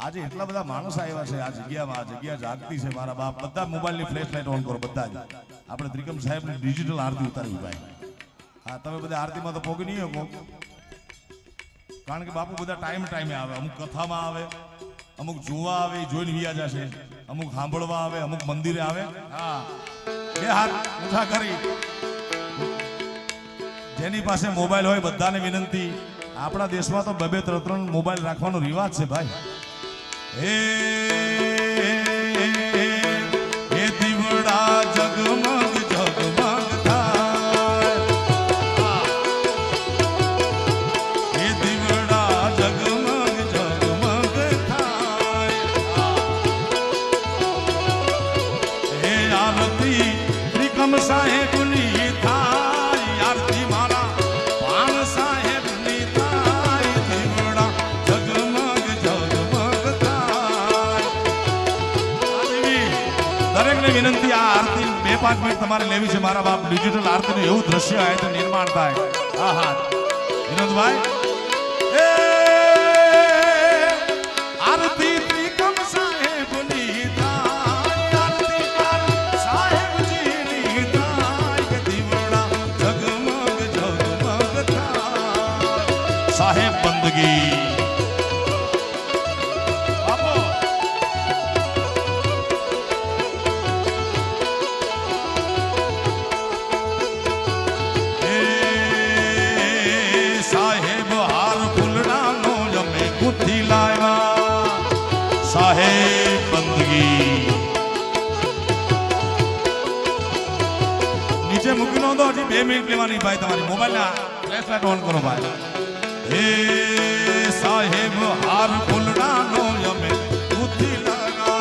આજે એટલા બધા માણસ આવ્યા છે આ જગ્યામાં, આ જગ્યા જાગતી છે મારા બાપ. બધા મોબાઈલની ફ્લેશ લાઇટ ઓન કરો બધા જ. આપણે ત્રિકમ સાહેબની ડિજિટલ આરતી ઉતારવી ભાઈ. હા, તમે બધા આરતીમાં તો પોગી નહીં શકો. કારણ કે બાપુ બધા ટાઈમ ટાઈમે આવે. અમુક કથામાં આવે, અમુક જોવા આવે, જોઈને વિયા જશે અમુક સાંભળવા આવે, અમુક મંદિરે આવે. હા. બે હાથ ઊંચા કરી. જેની પાસે મોબાઈલ હોય બધાને વિનંતી. આપણા દેશમાં તો બબે ત્રણ ત્રણ મોબાઈલ રાખવાનો રિવાજ છે ભાઈ. હે દરેકને વિનંતી આ આરતી બે પાંચ મિનિટ તમારે લેવી છે. મારા બાપ ડિજિટલ આરતીનું એવું દ્રશ્ય આવે તો નિર્માણ થાય. હા હા વિનોદભાઈ આરતી ત્રિકમ સાહેબની સાહેબ આરતી નો દો હજી બે મિનિટ લેવાની ભાઈ તમારી મોબાઈલ ના ફ્લેશ લાઈટ ઓન કરો ભાઈ. હે સાહેબ, હાર ફૂલડાનો અમે બુદ્ધિ લગા.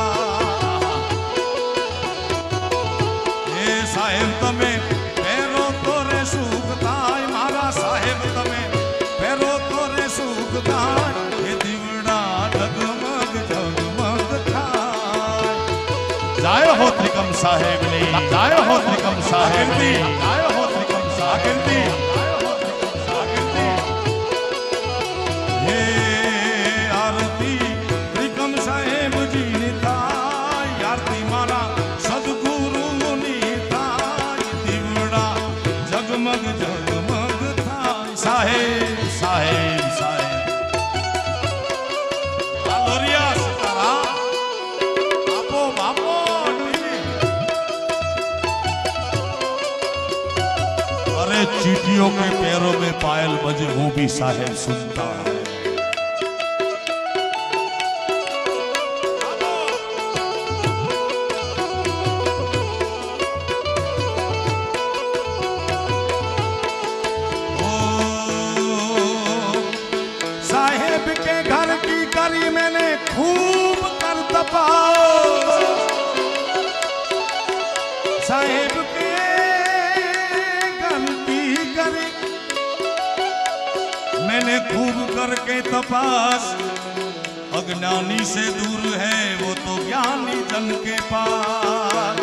હે સાહેબ, તમે પહેરો તો રે સુખ થાય. મારા સાહેબ, તમે પહેરો તો રે સુખ થાય. એ દીવડા ઢગમગ ઢગમગ થાય. જાય હો ત્રિકમ સાહેબની, જાય હો ત્રિકમ સાહેબની. જાય હો चीटियों के पैरों में पायल बजे, वो भी साहेब सुनता है। मैंने खूब कर साहेब मैंने खूब करके तपास अज्ञानी से दूर है वो तो ज्ञानी जन के पास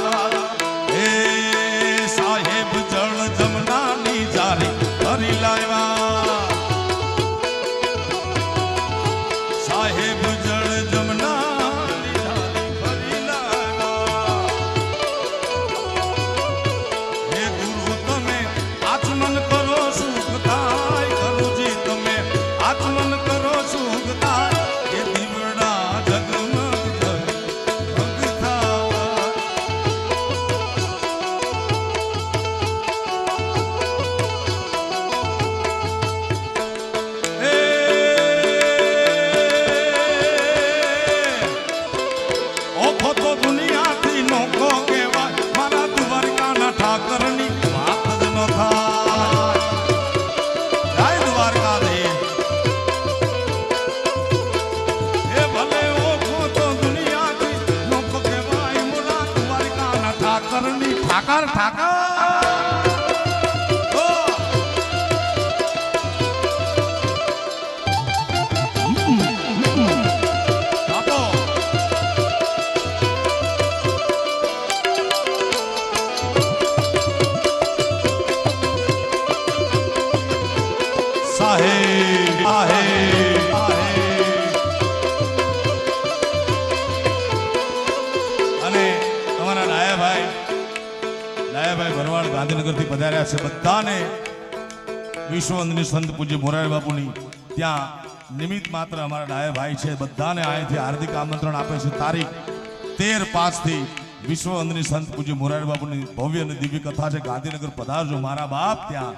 ભાવનગરથી પધાર્યા છે બધાને. વિશ્વવંદની સંત પૂજ્ય મોરારી બાપુની ત્યાં નિમિત્ત માત્ર અમારા ડાયા ભાઈ છે. બધાને અહીંથી હાર્દિક આમંત્રણ આપે છે. તારીખ તેર પાંચથી વિશ્વવંદની સંત પૂજ્ય મોરારી બાપુની ભવ્ય અને દિવ્ય કથા છે. ગાંધીનગર પધારજો મારા બાપ ત્યાં.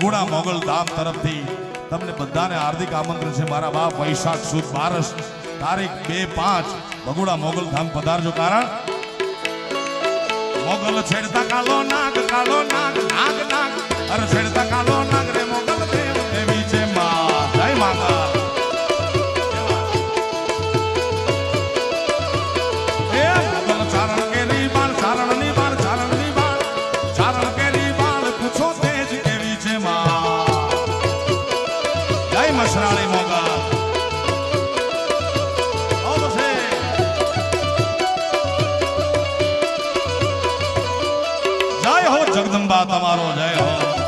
ભગુણા મોગલ ધામ તરફથી તમને બધાને હાર્દિક આમંત્રણ છે. મારા બાપ વૈશાખ સુદ બારસ તારીખ બે પાંચ બગુડા મોગલ ધામ પધારજો. કારણ મોગલ છેડતા કાલો નાગ કાલો નાગ નાગ નાગ. અરે છેડતા કાલો નાગ રે મોગલ. Daí.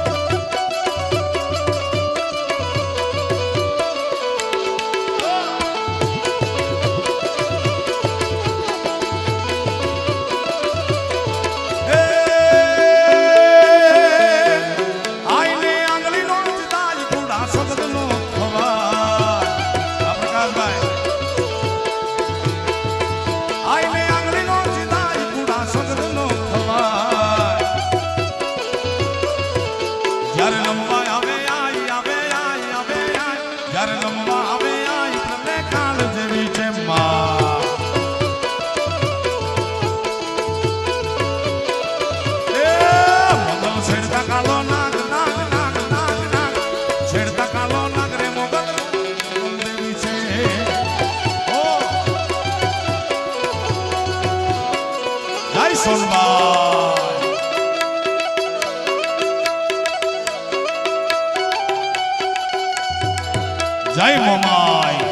જય મોમાય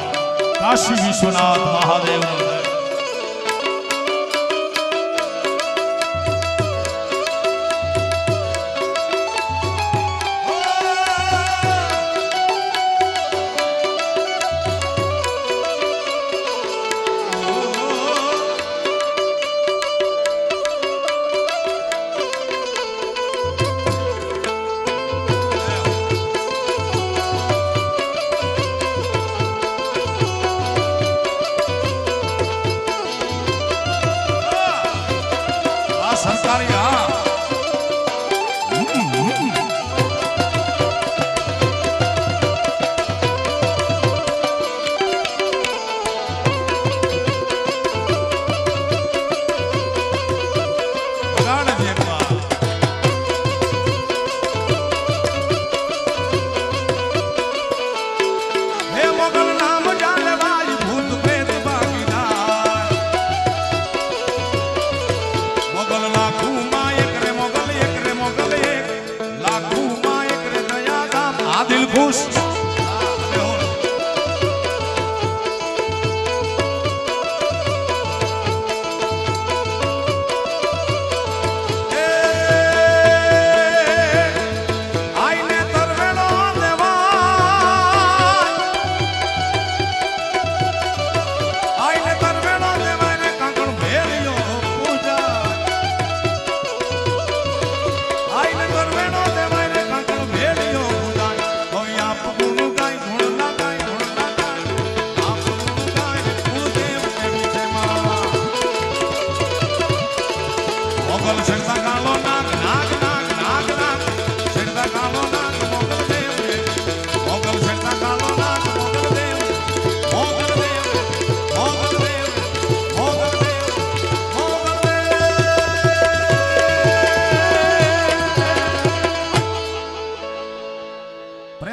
કાશી વિશ્વનાથ મહાદેવ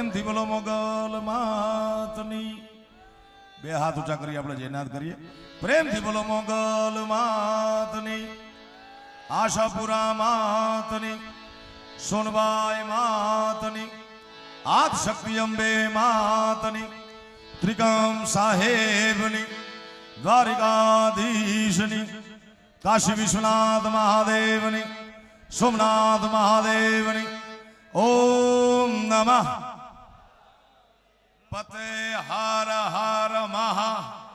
પ્રેમથી બોલો મોગલ માતની. બે હાથ ઊંચા કરીએ આપણે જયનાથ કરીએ. પ્રેમથી બોલો મોગલ માતની. આશાપુરા માતની. સોનબાઈ માતની. આદ શક્તિ અંબે માતની. ત્રિકમ સાહેબની. દ્વારિકાધીશની. કાશી વિશ્વનાથ મહાદેવની. સોમનાથ મહાદેવની. ઓમ નમઃ. પતે હાર હાર મહા